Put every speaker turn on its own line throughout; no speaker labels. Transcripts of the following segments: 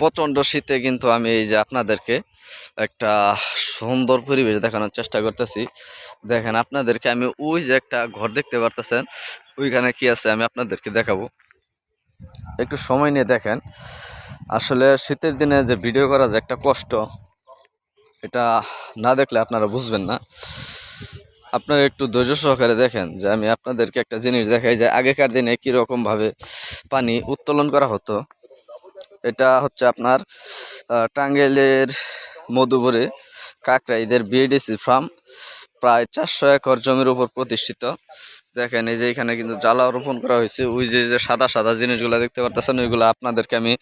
প্রচণ্ড শীতে কিন্তু আমি এই যে আপনাদেরকে একটা সুন্দর পরিবেশ দেখানোর চেষ্টা করতেছি। দেখেন আপনাদেরকে আমি ওই যে একটা ঘর দেখতে পারতেছেন, ওইখানে কি আছে আমি আপনাদেরকে দেখাবো। একটু সময় নিয়ে দেখেন। আসলে শীতের দিনে যে ভিডিও করা যে একটা কষ্ট, এটা না দেখলে আপনারা বুঝবেন না। আপনারা একটু ধৈর্য সহকারে দেখেন যে আমি আপনাদেরকে একটা জিনিস দেখাই যে আগেকার দিনে কীরকমভাবে পানি উত্তোলন করা হতো। এটা হচ্ছে আপনার টাঙ্গাইলের মধুপুরে কাকরাইদের বিএডিসি ফার্ম, প্রায় চারশো একর জমির উপর প্রতিষ্ঠিত। দেখেন এই যে এখানে কিন্তু জ্বালা রোপণ করা হয়েছে। ওই যে যে সাদা সাদা জিনিসগুলো দেখতে পারতেছেন, ওইগুলো আপনাদেরকে আমি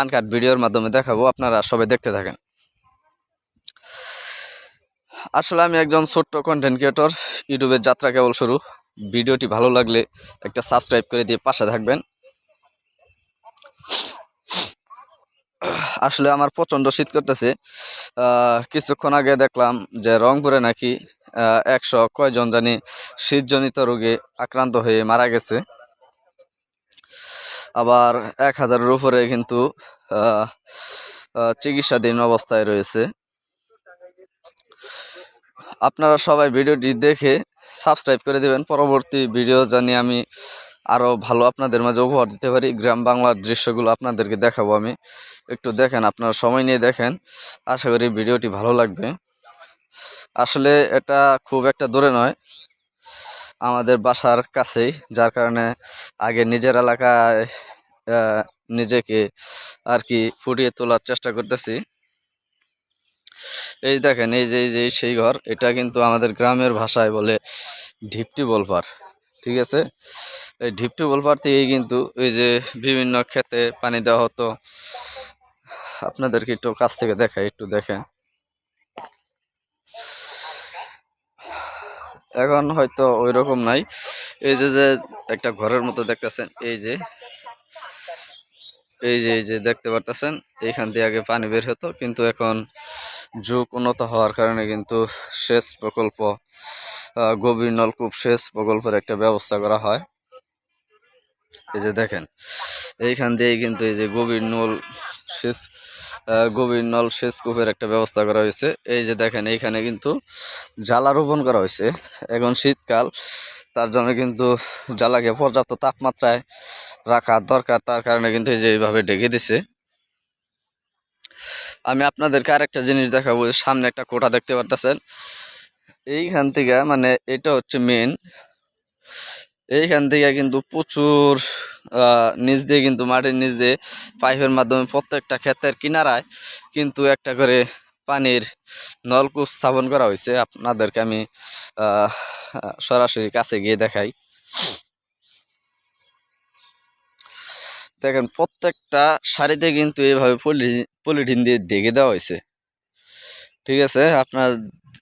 আনকাট ভিডিওর মাধ্যমে দেখাবো। আপনারা সবাই দেখতে থাকেন। আসলে আমি একজন ছোট্ট কন্টেন্ট ক্রিয়েটর ইউটিউবের যাত্রা কেবল শুরু। ভিডিওটি ভালো লাগলে একটা সাবস্ক্রাইব করে দিয়ে পাশে থাকবেন। আসলে আমার প্রচণ্ড শীত করতেছে। কিছুক্ষণ আগে দেখলাম যে রংপুরে নাকি একশো কয়জন জানি শীতজনিত রোগে আক্রান্ত হয়ে মারা গেছে। আবার এক হাজারের উপরে কিন্তু চিকিৎসাধীন অবস্থায় রয়েছে। আপনারা সবাই ভিডিওটি দেখে সাবস্ক্রাইব করে দেবেন। পরবর্তী ভিডিও জানি আমি আরও ভালো আপনাদের মাঝে উপহার দিতে পারি। গ্রাম বাংলার দৃশ্যগুলো আপনাদেরকে দেখাবো আমি। একটু দেখেন, আপনারা সময় নিয়ে দেখেন। আশা করি ভিডিওটি ভালো লাগবে। আসলে এটা খুব একটা দূরে নয়। আমাদের বাসার কাছেই, যার কারণে আগে নিজের এলাকায় নিজেকে আর কি ফুটিয়ে তোলার চেষ্টা করতেছি। এই দেখেন, এই যে এই যে সেই ঘর, এটা কিন্তু আমাদের গ্রামের ভাষায় বলে ঢিপটি বলপার ঠিক আছে? এই ঢিপটি বলপার থেকেই কিন্তু এই যে বিভিন্ন ক্ষেতে পানি দেওয়া হতো। আপনাদেরকে একটু কাছ থেকে দেখাই, একটু দেখেন। এখন হয়তো ওই রকম নাই। এই যে যে একটা ঘরের মতো দেখতেছেন, এই যে। এই যে এই যে, দেখতে পারতেছেন, এইখান দিয়ে আগে পানি বের হতো। কিন্তু এখন যুগ উন্নত হওয়ার কারণে কিন্তু সেচ প্রকল্প গভীর নলকূপ সেচ প্রকল্পের একটা ব্যবস্থা করা হয়। এই যে দেখেন, এইখান দিয়েই কিন্তু এই যে গভীর নল সেচ গভীর নল সেচ কূপের একটা ব্যবস্থা করা হয়েছে। এই যে দেখেন, এইখানে কিন্তু জ্বালা রোপণ করা হয়েছে। এখন শীতকাল, তার জন্য কিন্তু জ্বালাকে পর্যাপ্ত তাপমাত্রায় রাখা দরকার, তার কারণে কিন্তু এই যে এইভাবে ঢেকে দিছে। আমি আপনাদেরকে আরেকটা জিনিস দেখাবো, সামনে একটা কোঠা দেখতে পারতেছেন। এইখান থেকে মানে এটা হচ্ছে মেন এইখান থেকে কিন্তু প্রচুর নিচ দিয়ে কিন্তু মাটির নিচ দিয়ে পাইপের মাধ্যমে প্রত্যেকটা ক্ষেতের কিনারায় কিন্তু একটা করে পানির নলকূপ স্থাপন করা হয়েছে। আপনাদেরকে আমি সরাসরি কাছে গিয়ে দেখাই। দেখেন, প্রত্যেকটা শাড়িতে কিন্তু এইভাবে পলি- পলিথিন দিয়ে ঢেকে দেওয়া হয়েছে। ঠিক আছে? আপনার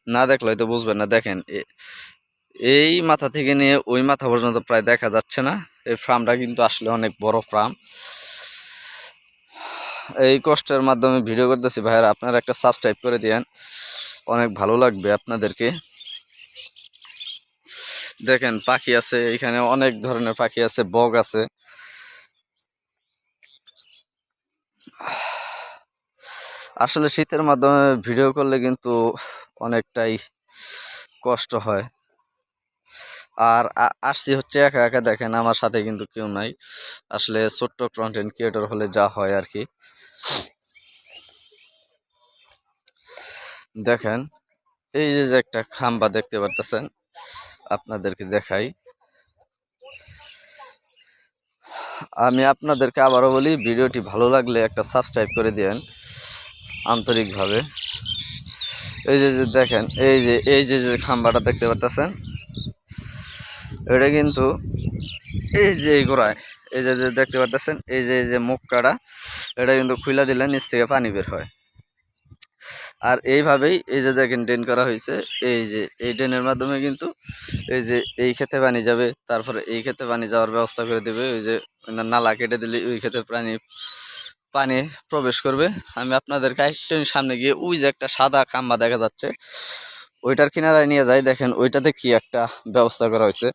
না দেখলে হয়তো বুঝবেন না। দেখেন এই মাথা থেকে নিয়ে ওই মাথা পর্যন্ত প্রায় দেখা যাচ্ছে না। এই ফার্মটা কিন্তু আসলে অনেক বড় ফার্ম। এই কষ্টের মাধ্যমে ভিডিও করতেছি। ভাইয়ারা, আপনারা একটা সাবস্ক্রাইব করে দিয়েন। অনেক ভালো লাগবে আপনাদেরকে। দেখেন, পাখি আছে, এখানে অনেক ধরনের পাখি আছে বগ আছে। আসলে শীতের মাধ্যমে ভিডিও করলে কিন্তু অনেকটাই কষ্ট হয়। আর আসছি হচ্ছে একা একা দেখেন, আমার সাথে কিন্তু কেউ নাই। আসলে ছোট্ট কন্টেন্ট ক্রিয়েটর হলে যা হয় আর কি দেখেন, এই যে যে একটা খাম্বা দেখতে পারতেছেন, আপনাদেরকে দেখাই। আমি আপনাদেরকে আবারও বলি, ভিডিওটি ভালো লাগলে একটা সাবস্ক্রাইব করে দিয়েন। আন্তরিকভাবে। এই যে যে দেখেন, এই যে এই যে যে খাম্বাটা দেখতে পারতেছেন এটা কিন্তু এই যে, এই গোড়ায়, এই যে যে দেখতে পারতেছেন এই যে এই যে মুখ কাটা এটা কিন্তু খুলে দিলে নিচ থেকে পানি বের হয়। আর এইভাবেই এই যে দেখেন, ড্রেন করা হয়েছে, এই যে, এই ড্রেনের মাধ্যমে কিন্তু এই যে, এই ক্ষেতে পানি যাবে, তারপরে এই ক্ষেতে পানি যাওয়ার ব্যবস্থা করে দেবে, ওই যে, নালা কেটে দিলে ওই ক্ষেতে পানি পানি প্রবেশ করবে। আমি আপনাদের একটু সামনে গিয়ে ওই যে একটা সাদা খাম্বা দেখা যাচ্ছে, ওইটার কিনারায় নিয়ে যাই। দেখেন, ওইটাতে কি একটা ব্যবস্থা করা হয়েছে।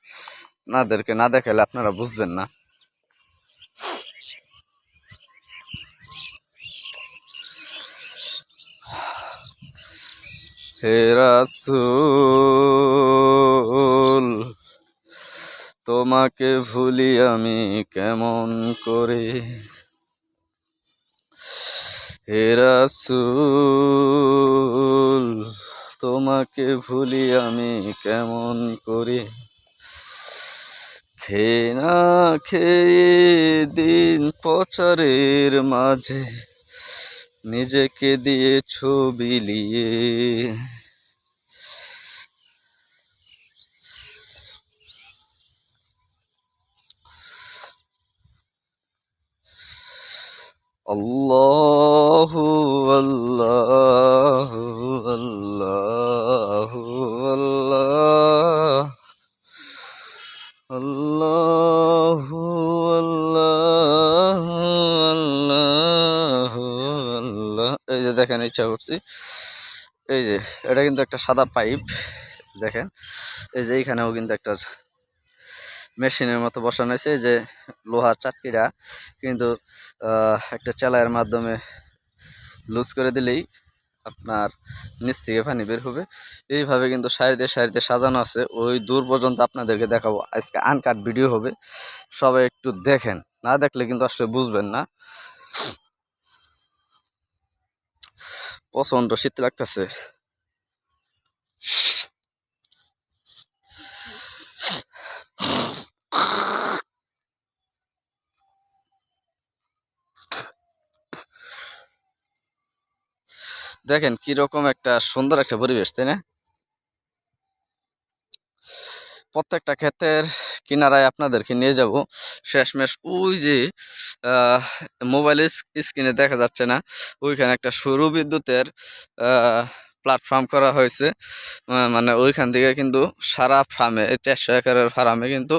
নাদেরকে না দেখালে আপনারা বুঝবেন না। হেরাসুল তোমাকে ভুলি আমি কেমন করে? হে রাসূল, তোমাকে ভুলি আমি কেমন করি? খেয়ে না খেয়ে দিন প্রচারের মাঝে নিজেকে দিয়ে ছবি লিয়ে الله الله الله الله الله الله الله এই যে দেখেন, ইচ্ছা করছি। এই যে, এটা কিন্তু একটা সাদা পাইপ, দেখেন। এই যে এইখানেও কিন্তু একটা মেশিনের মতো বসানো হয়েছে যে লোহার চাটকিটা। কিন্তু একটা চালায়ের মাধ্যমে লুজ করে দিলেই আপনার নিচ থেকে পানি বের হবে। এইভাবে কিন্তু সারিতে সারিতে সাজানো আছে। ওই দূর পর্যন্ত আপনাদেরকে দেখাবো। আজকে আনকাট ভিডিও হবে। সবাই একটু দেখেন। না দেখলে কিন্তু আসলে বুঝবেন না। প্রচণ্ড শীত লাগতেছে। দেখেন কীরকম একটা সুন্দর একটা পরিবেশ, তাই না? প্রত্যেকটা ক্ষেতের কিনারায় আপনাদেরকে নিয়ে যাব। শেষমেশ ওই যে মোবাইলের স্ক্রিনে দেখা যাচ্ছে না। ওইখানে একটা সৌর বিদ্যুতের প্ল্যাটফর্ম করা হয়েছে। মানে ওইখান থেকে কিন্তু সারা ফার্মে চারশো একরের ফার্মে কিন্তু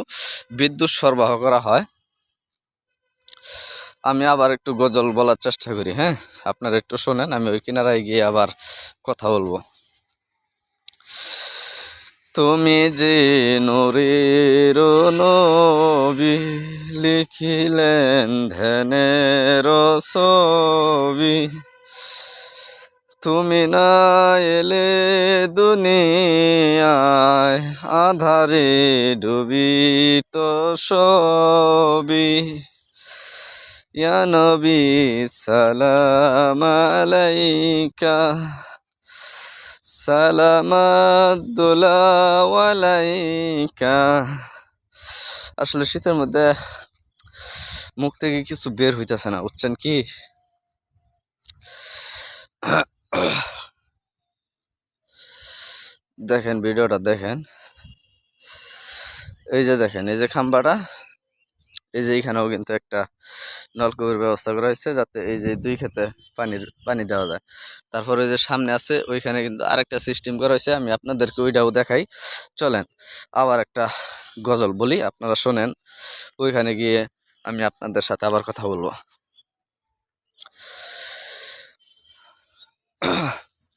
বিদ্যুৎ সরবরাহ করা হয়। আমি আবার একটু গজল বলার চেষ্টা করি হ্যাঁ? আপনারা একটু শোনেন, আমি ওই কিনারায় গিয়ে আবার কথা বলব। তুমি যে নূরের নবী লিখিলেন ধ্যানের ছবি, তুমি না এলে দুনিয়ায় আধারে ডুবিত সবই ইয়া নবী, সালাম আলাইকা। আসলে শীতের মধ্যে মুখ থেকে কিছু বের হইতেছে না, বুঝছেন কি? দেখেন, ভিডিওটা দেখেন। এই যে দেখেন, এই যে খাম্বাটা, এই যে এইখানেও কিন্তু একটা নলকূপের ব্যবস্থা করা হয়েছে যাতে এই যে দুই ক্ষেতে পানির, পানি দেওয়া যায়। তারপরে যে সামনে আছে, ওইখানে কিন্তু আরেকটা সিস্টেম করা হয়েছে। আমি আপনাদেরকে ওইটাও দেখাই। চলেন, আবার একটা গজল বলি। আপনারা শোনেন, ওইখানে গিয়ে আমি আপনাদের সাথে আবার কথা বলব।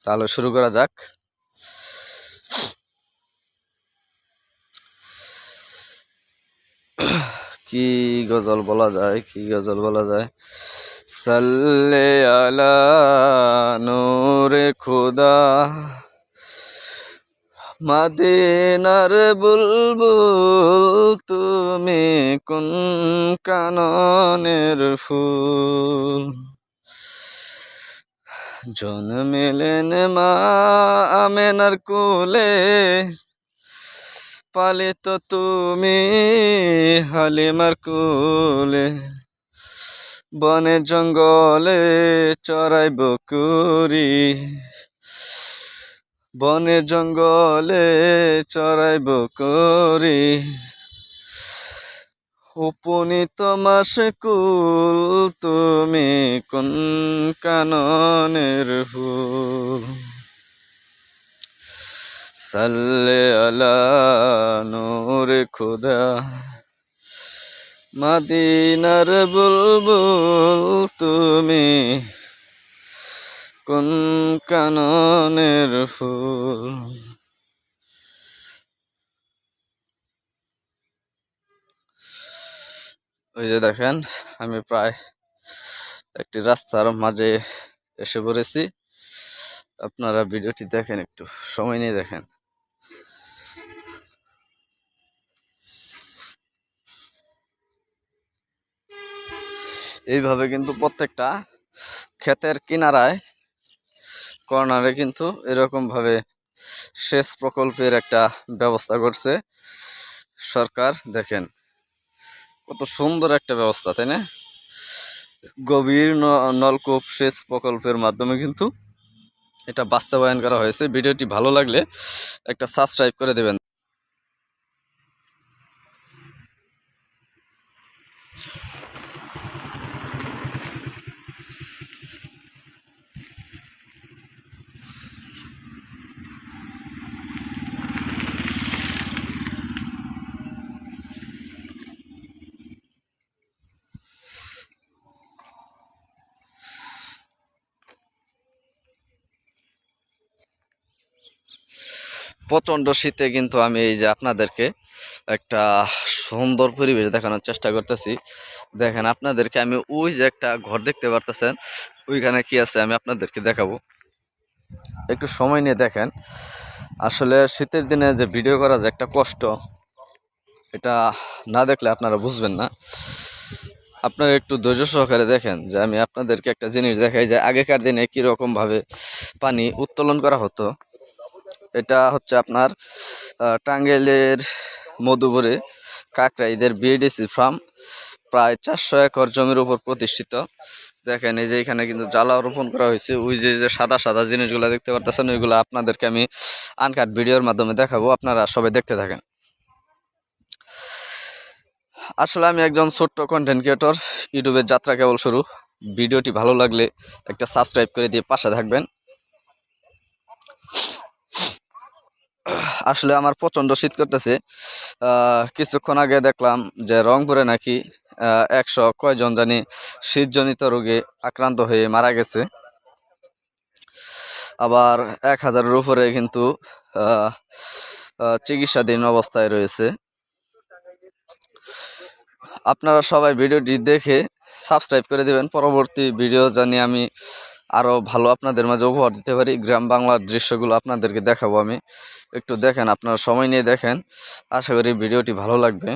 তাহলে শুরু করা যাক। কি গজল বলা যায়, কি গজল বলা যায়? সাল্লে আলা নূরে খুদা। মাদিনার বুলবুল তুমি কোন কাননের ফুল? জন্মেলেন মা আমেনার কুলে। পালিত তুমি হালিমার কুলে। বনে জঙ্গলে চড়াই বকুরি বনে জঙ্গলে চড়াই বকুরি উপনীত মাসে কুল তুমি কোন কাননের ফুল সাল্লে আলা নূরে খুদা। মাদিনার বুলবুল তুমি কোন কাননের ফুল? ওই যে দেখেন, আমি প্রায় একটি রাস্তার মাঝে এসে পড়েছি। আপনারা ভিডিওটি দেখেন, একটু সময় নিয়ে দেখেন। এইভাবে কিন্তু প্রত্যেকটা ক্ষেতের কিনারায়, কর্নারে কিন্তু এরকম ভাবে সেচ প্রকল্পের একটা ব্যবস্থা করছে সরকার, দেখেন। কত সুন্দর একটা ব্যবস্থা, তাই না? গভীর নলকূপ সেচ প্রকল্পের মাধ্যমে কিন্তু এটা বাস্তবায়ন করা হয়েছে। ভিডিওটি ভালো লাগলে একটা সাবস্ক্রাইব করে দেবেন। প্রচণ্ড শীতে কিন্তু আমি এই যে আপনাদেরকে একটা সুন্দর পরিবেশ দেখানোর চেষ্টা করতেছি। দেখেন আপনাদেরকে আমি ওই যে একটা ঘর দেখতে পারতেছেন, ওইখানে কি আছে আমি আপনাদেরকে দেখাবো। একটু সময় নিয়ে দেখেন। আসলে শীতের দিনে যে ভিডিও করা যে একটা কষ্ট, এটা না দেখলে আপনারা বুঝবেন না। আপনারা একটু ধৈর্য সহকারে দেখেন যে আমি আপনাদেরকে একটা জিনিস দেখাই যে আগেকার দিনে কীরকমভাবে পানি উত্তোলন করা হতো। এটা হচ্ছে আপনার টাঙ্গাইলের মধুপুরে কাকরাইদের বিএডিসি ফার্ম প্রায় চারশো একর জমির উপর প্রতিষ্ঠিত। দেখেন, এই যে এখানে কিন্তু জ্বালা রোপণ করা হয়েছে। ওই যে যে সাদা সাদা জিনিসগুলো দেখতে পারতেছেন, ওইগুলো আপনাদেরকে আমি আনকাট ভিডিওর মাধ্যমে দেখাবো। আপনারা সবাই দেখতে থাকেন। আসলে আমি একজন ছোট্ট কন্টেন্ট ক্রিয়েটর ইউটিউবের যাত্রা কেবল শুরু। ভিডিওটি ভালো লাগলে একটা সাবস্ক্রাইব করে দিয়ে পাশে থাকবেন। আসলে আমার প্রচণ্ড শীত করতেছে। কিছুক্ষণ আগে দেখলাম যে রংপুরে নাকি একশো কয়জন জানি শীতজনিত রোগে আক্রান্ত হয়ে মারা গেছে। আবার এক হাজারের উপরে কিন্তু চিকিৎসাধীন অবস্থায় রয়েছে। আপনারা সবাই ভিডিওটি দেখে সাবস্ক্রাইব করে দেবেন। পরবর্তী ভিডিও জানি আমি আরও ভালো আপনাদের মাঝে উপহার দিতে পারি। গ্রাম বাংলার দৃশ্যগুলো আপনাদেরকে দেখাবো আমি। একটু দেখেন, আপনারা সময় নিয়ে দেখেন। আশা করি ভিডিওটি ভালো লাগবে।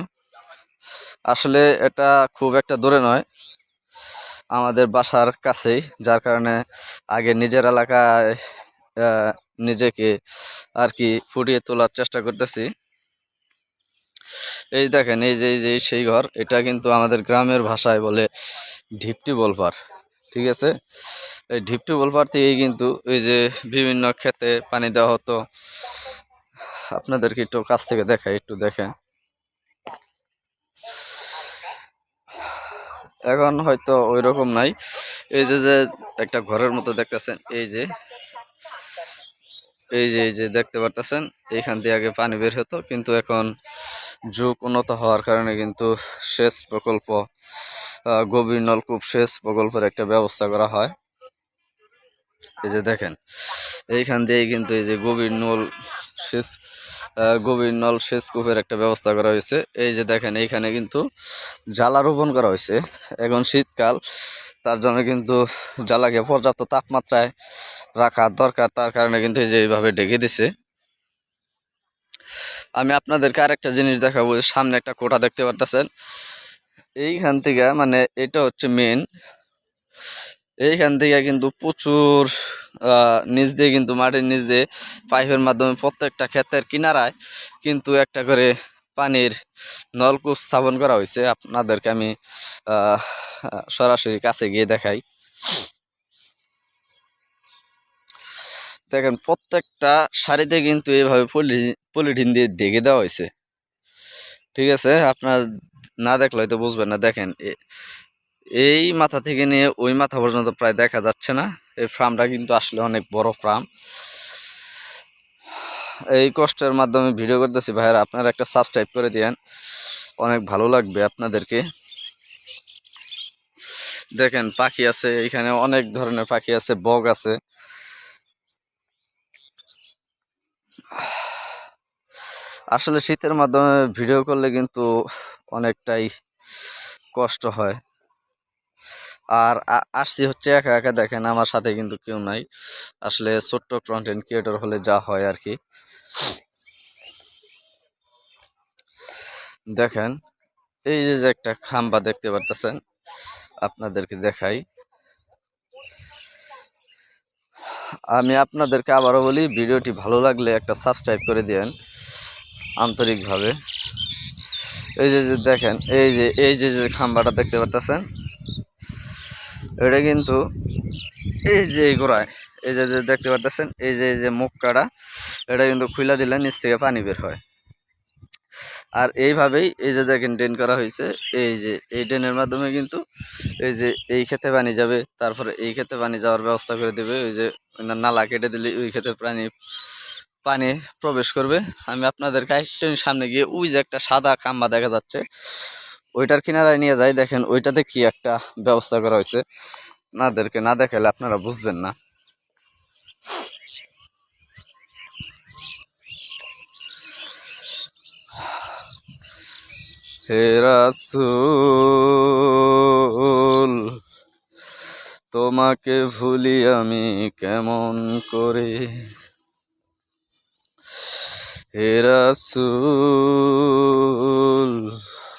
আসলে এটা খুব একটা দূরে নয়। আমাদের বাসার কাছেই, যার কারণে আগে নিজের এলাকায় নিজেকে আর কি ফুটিয়ে তোলার চেষ্টা করতেছি। এই দেখেন, এই যে এই যে সেই ঘর, এটা কিন্তু আমাদের গ্রামের ভাষায় বলে ঢিপটি বলপার ঠিক আছে? এই ঢিপটি বলপার থেকেই কিন্তু এই যে বিভিন্ন ক্ষেতে পানি দেওয়া হতো। আপনাদেরকে একটু কাছ থেকে দেখাই, একটু দেখেন। এখন হয়তো ওই রকম নাই। এই যে যে একটা ঘরের মতো দেখতেছেন, এই যে। এই যে এই যে, দেখতে পারতেছেন, এইখান দিয়ে আগে পানি বের হতো। কিন্তু এখন যুগ উন্নত হওয়ার কারণে কিন্তু সেচ প্রকল্প গভীর নলকূপ সেচ প্রকল্পের একটা ব্যবস্থা করা হয়। এই যে দেখেন, এইখান দিয়ে কিন্তু এই যে গভীর নল সেচ গভীর নল সেচ কূপের একটা ব্যবস্থা করা হয়েছে। এই যে দেখেন, এইখানে কিন্তু জ্বালা রোপণ করা হয়েছে। এখন শীতকাল, তার জন্য কিন্তু জ্বালাকে পর্যাপ্ত তাপমাত্রায় রাখা দরকার। তার কারণে কিন্তু এই যে এইভাবে ঢেকে দিছে। আমি আপনাদেরকে আরেকটা জিনিস দেখাবো, সামনে একটা কোটা দেখতে পারতেছেন। এইখান থেকে মানে এটা হচ্ছে মেন এইখান থেকে কিন্তু প্রচুর নিচ দিয়ে কিন্তু মাটির নিচ দিয়ে পাইপের মাধ্যমে প্রত্যেকটা ক্ষেতের কিনারায় কিন্তু একটা করে পানির নলকূপ স্থাপন করা হয়েছে। আপনাদেরকে আমি সরাসরি কাছে গিয়ে দেখাই। দেখেন, প্রত্যেকটা শাড়িতে কিন্তু এইভাবে পলি- পলিথিন দিয়ে ঢেকে দেওয়া হয়েছে। ঠিক আছে? আপনার না দেখলে হয়তো বুঝবেন না। দেখেন এই মাথা থেকে নিয়ে ওই মাথা পর্যন্ত প্রায় দেখা যাচ্ছে না। এই ফার্মটা কিন্তু আসলে অনেক বড় ফার্ম। এই কষ্টের মাধ্যমে ভিডিও করতেছি। ভাইয়েরা, আপনারা একটা সাবস্ক্রাইব করে দিয়েন। অনেক ভালো লাগবে আপনাদেরকে। দেখেন, পাখি আছে, এখানে অনেক ধরনের পাখি আছে বগ আছে। আসলে শীতের মাধ্যমে ভিডিও করলে কিন্তু অনেকটাই কষ্ট হয়। আর আসছি হচ্ছে একা একা দেখেন, আমার সাথে কিন্তু কেউ নাই। আসলে ছোট্ট কন্টেন্ট ক্রিয়েটর হলে যা হয় আর কি দেখেন, এই যে যে একটা খাম্বা দেখতে পারতেছেন, আপনাদেরকে দেখাই। আমি আপনাদেরকে আবারও বলি, ভিডিওটি ভালো লাগলে একটা সাবস্ক্রাইব করে দিয়েন, আন্তরিকভাবে। এই যে যে দেখেন, এই যে এই যে যে খাম্বাটা দেখতে পাচ্ছেন এটা কিন্তু এই যে এই গোড়ায়, এই যে যে দেখতে পাচ্ছেন এই যে এই যে মুখ কাটা এটা কিন্তু খুলে দিলে নিচ থেকে পানি বের হয়। আর এইভাবেই এই যে দেখেন, ড্রেন করা হয়েছে। এই যে, এই ড্রেনের মাধ্যমে কিন্তু এই যে, এই ক্ষেতে পানি যাবে, তারপরে এই ক্ষেতে পানি যাওয়ার ব্যবস্থা করে দেবে। ওই যে, নালা কেটে দিলে ওই ক্ষেতে পানি পানি প্রবেশ করবে। আমি আপনাদেরকে একটু সামনে গিয়ে ওই যে একটা সাদা খাম্বা দেখা যাচ্ছে, ওইটার কিনারায় নিয়ে যাই। দেখেন, ওইটাতে কি একটা ব্যবস্থা করা হয়েছে। আপনাদেরকে না দেখালে আপনারা বুঝবেন না। হে রাসূল, তোমাকে ভুলি আমি কেমন করে? হে রাসূল,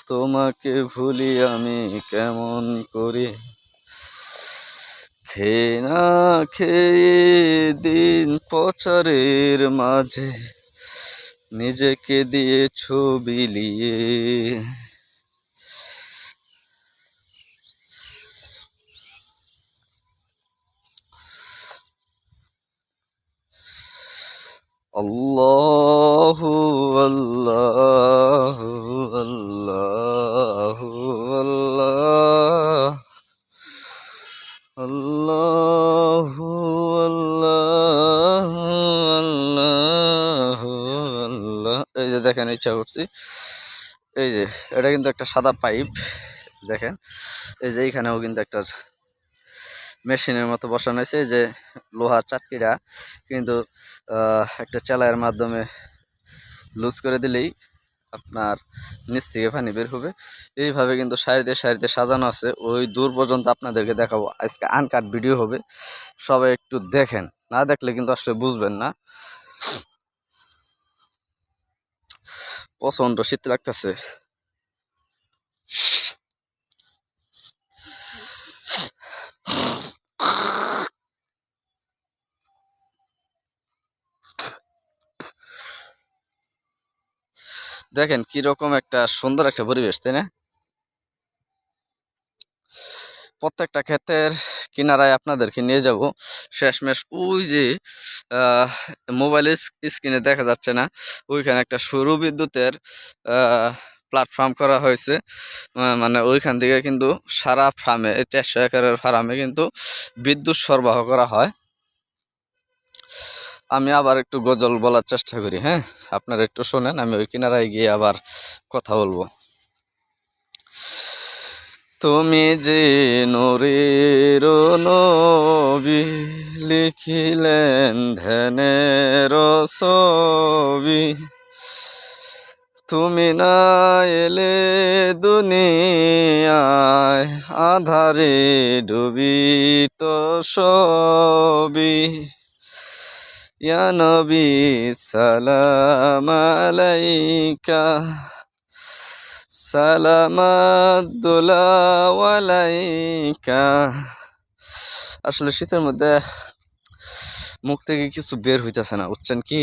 তোমাকে ভুলি আমি কেমন করি? খেয়ে না খেয়ে দিন প্রচারের মাঝে নিজেকে দিয়ে ছবি الله الله الله الله الله আল্লাহ আল্লাহ এই যে দেখেন, ইচ্ছা করছি। এই যে, এটা কিন্তু একটা সাদা পাইপ, দেখেন। এই যে, এইখানেও কিন্তু একটা মেশিনের মতো বসানো হয়েছে যে লোহার চাটকিটা। কিন্তু একটা চালায়ের মাধ্যমে লুজ করে দিলেই আপনার নিচ থেকে পানি বের হবে। এইভাবে কিন্তু সারিতে সারিতে সাজানো আছে। ওই দূর পর্যন্ত আপনাদেরকে দেখাবো। আজকে আনকাট ভিডিও হবে। সবাই একটু দেখেন। না দেখলে কিন্তু আসলে বুঝবেন না। প্রচণ্ড শীত লাগতেছে। দেখেন কীরকম একটা সুন্দর একটা পরিবেশ, তাই না? প্রত্যেকটা ক্ষেতের কিনারায় আপনাদেরকে নিয়ে যাব। শেষমেশ ওই যে মোবাইল স্ক্রিনে দেখা যাচ্ছে না। ওইখানে একটা সরু বিদ্যুতের প্ল্যাটফর্ম করা হয়েছে। মানে ওইখান থেকে কিন্তু সারা ফার্মে চারশো একরের ফার্মে কিন্তু বিদ্যুৎ সরবরাহ করা হয়। আমি আবার একটু গজল বলার চেষ্টা করি হ্যাঁ? আপনারা একটু শোনেন, আমি ওই কিনারায় গিয়ে আবার কথা বলব। তুমি যে নূরের নবী লিখিলেন ধ্যানের ছবি, তুমি না এলে দুনিয়ায় আধারে ডুবিত সবই ইয়া নবী সালাম আলাইকা। সালামাদুলাওয়ালাইকা আসলে শীতের মধ্যে মুখ থেকে কিছু বের হইতেছে না, বুঝছেন কি?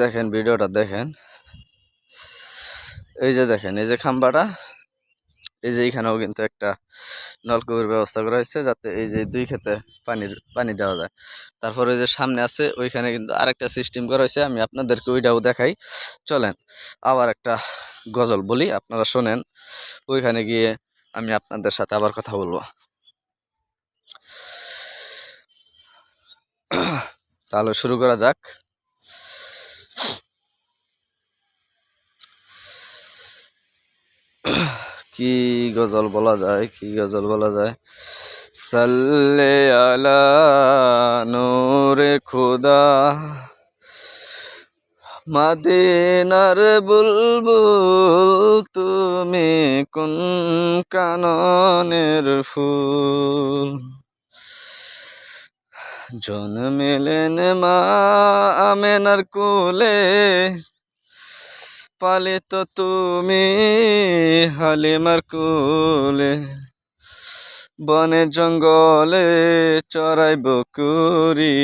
দেখেন, ভিডিওটা দেখেন। এই যে দেখেন, এই যে খাম্বাটা, এই যে এইখানেও কিন্তু একটা নলকূপের ব্যবস্থা করা হয়েছে যাতে এই যে দুই ক্ষেতে পানির, পানি দেওয়া যায়। তারপরে যে সামনে আছে, ওইখানে কিন্তু আরেকটা সিস্টেম করা হয়েছে, আমি আপনাদেরকে ওইটাও দেখাই। চলেন, আবার একটা গজল বলি, আপনারা শোনেন। ওইখানে গিয়ে আমি আপনাদের সাথে আবার কথা বলব। তাহলে শুরু করা যাক। কি গজল বলা যায়, কি গজল বলা যায়? সাল্লে আলা নূরে খুদা। মাদিনার বুলবুল, তুমি কোন কাননের ফুল? জন্মেলেন মা আমেনার কুলে। পালিত তুমি হালিমার কুলে, বনে জঙ্গলে চড়াই বকুরি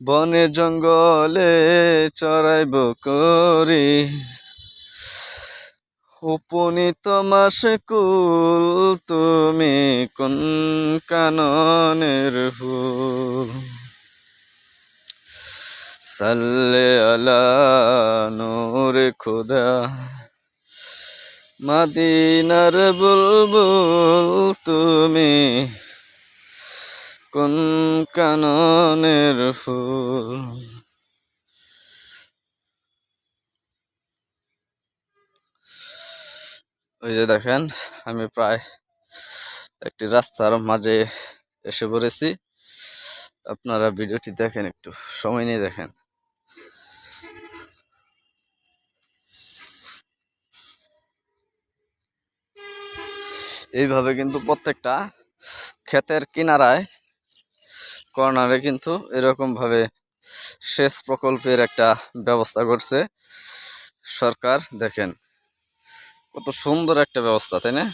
বনে জঙ্গলে চড়াই বকুরি উপনীত মাসে কুল তুমি কোন কাননের ফুল সাল্লে আলা নূর খুদা। মাদিনার বুলবুল তুমি কোন কাননের ফুল? ওই যে দেখেন, আমি প্রায় একটি রাস্তার মাঝে এসে পড়েছি। আপনারা ভিডিওটি দেখেন একটু, সময় নিয়ে দেখেন। এইভাবে কিন্তু প্রত্যেকটা ক্ষেতের কিনারায়, কর্নারে কিন্তু এরকম ভাবে সেচ প্রকল্পের একটা ব্যবস্থা করছে সরকার, দেখেন। কত সুন্দর একটা ব্যবস্থা, তাই না?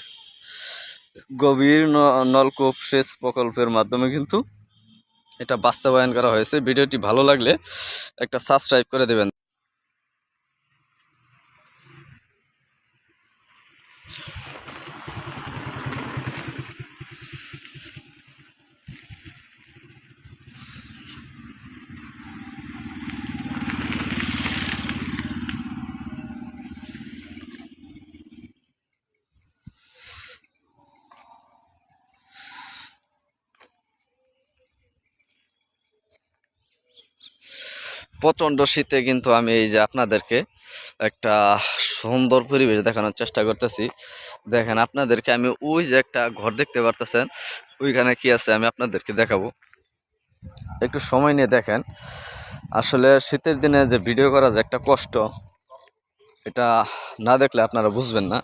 গভীর নলকূপ সেচ প্রকল্পের মাধ্যমে কিন্তু এটা বাস্তবায়ন করা হয়েছে। ভিডিওটি ভালো লাগলে একটা সাবস্ক্রাইব করে দেবেন। প্রচণ্ড শীতে কিন্তু আমি এই যে আপনাদেরকে একটা সুন্দর পরিবেশ দেখানোর চেষ্টা করতেছি। দেখেন আপনাদেরকে আমি ওই যে একটা ঘর দেখতে পারতেছেন, ওইখানে কি আছে আমি আপনাদেরকে দেখাবো। একটু সময় নিয়ে দেখেন। আসলে শীতের দিনে যে ভিডিও করা যে একটা কষ্ট, এটা না দেখলে আপনারা বুঝবেন না।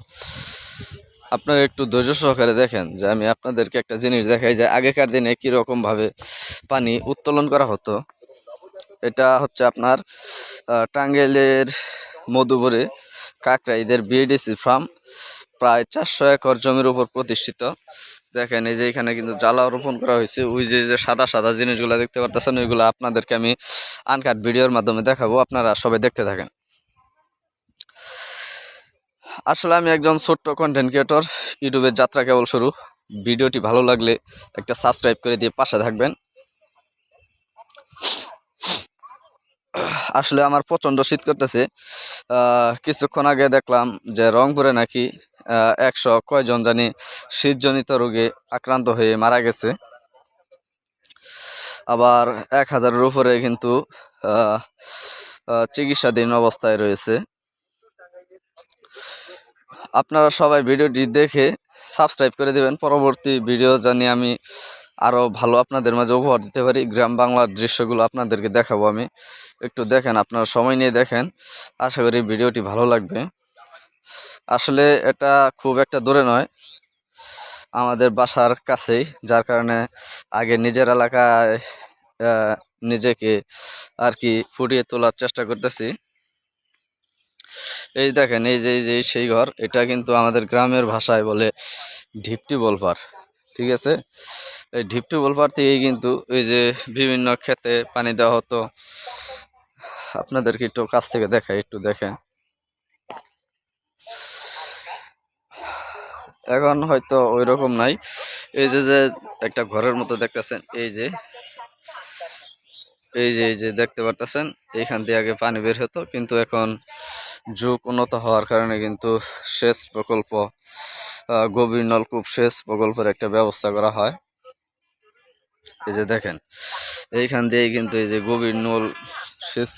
আপনারা একটু ধৈর্য সহকারে দেখেন যে আমি আপনাদেরকে একটা জিনিস দেখাই যে আগেকার দিনে কীরকমভাবে পানি উত্তোলন করা হতো। এটা হচ্ছে আপনার টাঙ্গাইলের মধুবরে কাকরাইদের বিএডিসি ফার্ম, প্রায় চারশো একর জমির উপর প্রতিষ্ঠিত। দেখেন এই যে এখানে কিন্তু জ্বালা রোপণ করা হয়েছে। ওই যে যে সাদা সাদা জিনিসগুলো দেখতে পারতেছেন, ওইগুলো আপনাদেরকে আমি আনকাট ভিডিওর মাধ্যমে দেখাবো। আপনারা সবাই দেখতে থাকেন। আসলে আমি একজন ছোট্ট কন্টেন্ট ক্রিয়েটর ইউটিউবের যাত্রা কেবল শুরু। ভিডিওটি ভালো লাগলে একটা সাবস্ক্রাইব করে দিয়ে পাশে থাকবেন। আসলে আমার প্রচণ্ড শীত করতেছে। কিছুক্ষণ আগে দেখলাম যে রংপুরে নাকি একশো কয়জন জানি শীতজনিত রোগে আক্রান্ত হয়ে মারা গেছে। আবার এক হাজারের উপরে কিন্তু চিকিৎসাধীন অবস্থায় রয়েছে। আপনারা সবাই ভিডিওটি দেখে সাবস্ক্রাইব করে দেবেন। পরবর্তী ভিডিও জানি আমি আরও ভালো আপনাদের মাঝে উপহার দিতে পারি। গ্রাম বাংলার দৃশ্যগুলো আপনাদেরকে দেখাবো আমি। একটু দেখেন, আপনারা সময় নিয়ে দেখেন। আশা করি ভিডিওটি ভালো লাগবে। আসলে এটা খুব একটা দূরে নয়। আমাদের বাসার কাছেই, যার কারণে আগে নিজের এলাকায় নিজেকে আর কি ফুটিয়ে তোলার চেষ্টা করতেছি। এই দেখেন, এই যে এই যে সেই ঘর, এটা কিন্তু আমাদের গ্রামের ভাষায় বলে ঢিপটি বলপার ঠিক আছে? এই ঢিপটি বলপার থেকেই কিন্তু এই যে বিভিন্ন ক্ষেতে পানি দেওয়া হতো। আপনাদেরকে একটু কাছ থেকে দেখাই, একটু দেখেন। এখন হয়তো ওই রকম নাই। এই যে যে একটা ঘরের মতো দেখতেছেন, এই যে। এই যে এই যে, দেখতে পারতেছেন, এইখান দিয়ে আগে পানি বের হতো, কিন্তু এখন যুগ উন্নত হওয়ার কারণে কিন্তু সেচ প্রকল্প গভীর নলকূপ সেচ প্রকল্পের একটা ব্যবস্থা করা হয়। এই যে দেখেন, এইখান দিয়ে কিন্তু এই যে গভীর নল সেচ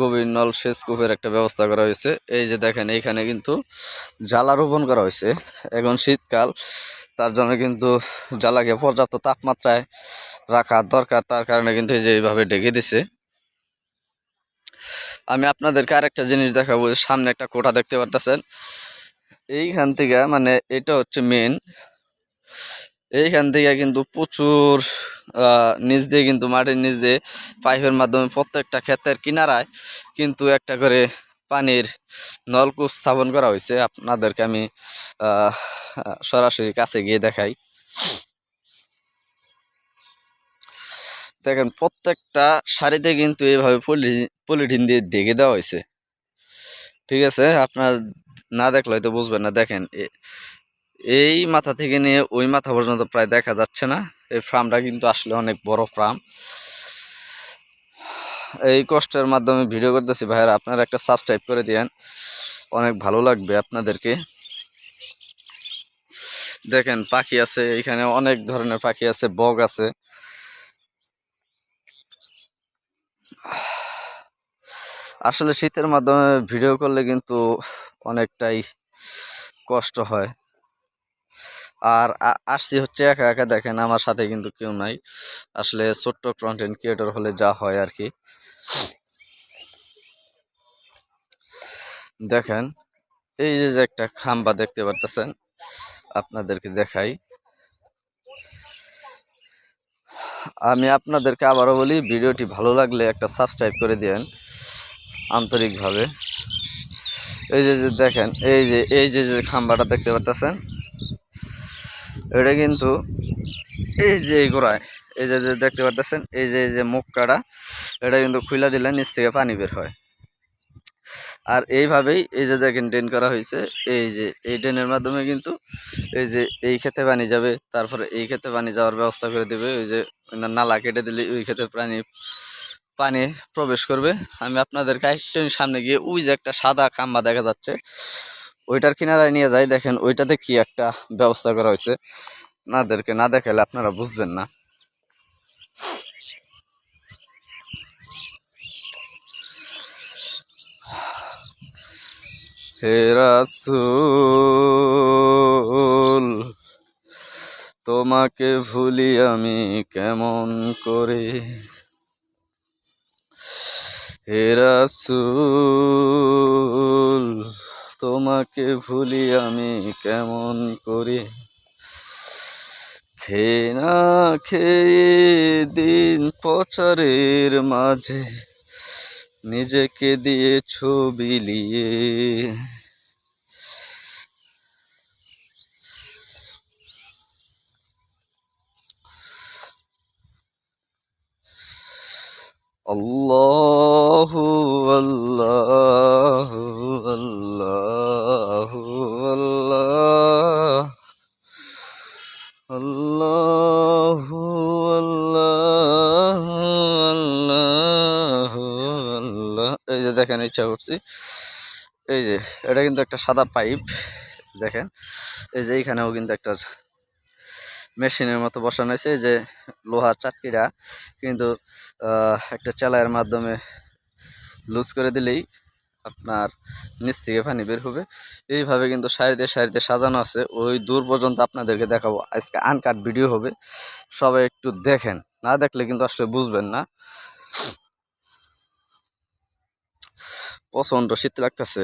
গভীর নল সেচ কূপের একটা ব্যবস্থা করা হয়েছে। এই যে দেখেন, এইখানে কিন্তু জ্বালা রোপণ করা হয়েছে। এখন শীতকাল, তার জন্য কিন্তু জ্বালাকে পর্যাপ্ত তাপমাত্রায় রাখা দরকার, তার কারণে কিন্তু এই যে এইভাবে ঢেকে দিছে। আমি আপনাদেরকে আরেকটা জিনিস দেখাবো, সামনে একটা কোঠা দেখতে পারতেছেন। এইখান থেকে মানে এটা হচ্ছে মেন এইখান থেকে কিন্তু প্রচুর নিচ দিয়ে কিন্তু মাটির নিচ দিয়ে পাইপের মাধ্যমে প্রত্যেকটা ক্ষেতের কিনারায় কিন্তু একটা করে পানির নলকূপ স্থাপন করা হয়েছে। আপনাদেরকে আমি সরাসরি কাছে গিয়ে দেখাই। দেখেন, প্রত্যেকটা শাড়িতে কিন্তু এইভাবে পলি, পলিথিন দিয়ে ঢেকে দেওয়া হয়েছে। ঠিক আছে? আপনার না দেখলে হয়তো বুঝবেন না। দেখেন এই মাথা থেকে নিয়ে ওই মাথা পর্যন্ত প্রায় দেখা যাচ্ছে না। এই ফার্মটা কিন্তু আসলে অনেক বড় ফার্ম। এই কষ্টের মাধ্যমে ভিডিও করতেছি। ভাইয়েরা, আপনারা একটা সাবস্ক্রাইব করে দিয়েন। অনেক ভালো লাগবে আপনাদেরকে। দেখেন, পাখি আছে, এখানে অনেক ধরনের পাখি আছে বগ আছে। আসলে শীতের মাধ্যমে ভিডিও করলে কিন্তু অনেকটাই কষ্ট হয়। আর আসছি হচ্ছে একা একা দেখেন, আমার সাথে কিন্তু কেউ নাই। আসলে ছোট্ট কন্টেন্ট ক্রিয়েটর হলে যা হয় আর কি দেখেন, এই যে একটা খাম্বা দেখতে পারতেছেন, আপনাদেরকে দেখাই। আমি আপনাদেরকে আবারও বলি, ভিডিওটি ভালো লাগলে একটা সাবস্ক্রাইব করে দিয়েন, আন্তরিকভাবে। এই যে দেখেন, এই যে এই যে যে খাম্বাটা দেখতে পারতেছেন এটা কিন্তু এই যে এই গোড়ায়, এই যে দেখতে পারতেছেন এই যে এই যে মুখ কাটা এটা কিন্তু খুলে দিলে নিচ থেকে পানি বের হয়। আর এইভাবেই এই যে দেখেন, ড্রেন করা হয়েছে, এই যে, এই ড্রেনের মাধ্যমে কিন্তু এই যে, এই ক্ষেতে পানি যাবে, তারপরে এই ক্ষেতে পানি যাওয়ার ব্যবস্থা করে দেবে, ওই যে, নালা কেটে দিলে ওই ক্ষেতে পানি পানি প্রবেশ করবে। আমি আপনাদেরকে একটু সামনে গিয়ে ওই যে একটা সাদা খাম্বা দেখা যাচ্ছে, ওইটার কিনারায় নিয়ে যাই। দেখেন, ওইটাতে কি একটা ব্যবস্থা করা হয়েছে। আপনাদেরকে না দেখালে আপনারা বুঝবেন না। হে রাসূল, তোমাকে ভুলি আমি কেমন করে? হে রাসুল, তোমাকে ভুলি আমি কেমন করি? খেয়ে না খেয়ে দিন প্রচারের মাঝে নিজেকে দিয়ে ছবি লিয়ে আল্লাহু আল্লাহু আল্লাহু আল্লাহ আল্লাহু আল্লাহু আল্লাহু আল্লাহ এই যে দেখেন, ইচ্ছা করছি। এই যে, এটা কিন্তু একটা সাদা পাইপ, দেখেন। এই যে এইখানেও কিন্তু একটা মেশিনের মতো বসানো হয়েছে যে লোহার চাটকিটা। কিন্তু একটা চালায়ের মাধ্যমে লুজ করে দিলেই আপনার নিচ থেকে পানি বের হবে। এইভাবে কিন্তু সারিতে সারিতে সাজানো আছে। ওই দূর পর্যন্ত আপনাদেরকে দেখাবো। আজকে আনকাট ভিডিও হবে। সবাই একটু দেখেন। না দেখলে কিন্তু আসলে বুঝবেন না। প্রচণ্ড শীত লাগতেছে।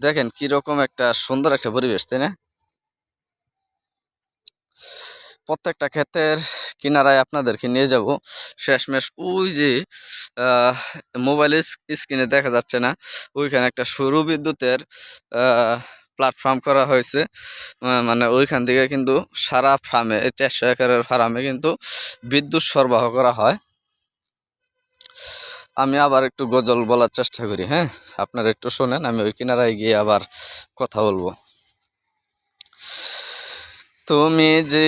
দেখেন কীরকম একটা সুন্দর একটা পরিবেশ, তাই না? প্রত্যেকটা ক্ষেতের কিনারায় আপনাদেরকে নিয়ে যাব। শেষমেশ ওই যে মোবাইলের স্ক্রিনে দেখা যাচ্ছে না, ওইখানে একটা সরু বিদ্যুতের প্ল্যাটফর্ম করা হয়েছে। মানে ওইখান থেকে কিন্তু সারা ফার্মে চারশো একরের ফার্মে কিন্তু বিদ্যুৎ সরবরাহ করা হয়। আমি আবার একটু গজল বলার চেষ্টা করি হ্যাঁ? আপনারা একটু শোনেন, আমি ওই কিনারায় গিয়ে আবার কথা বলব। তুমি যে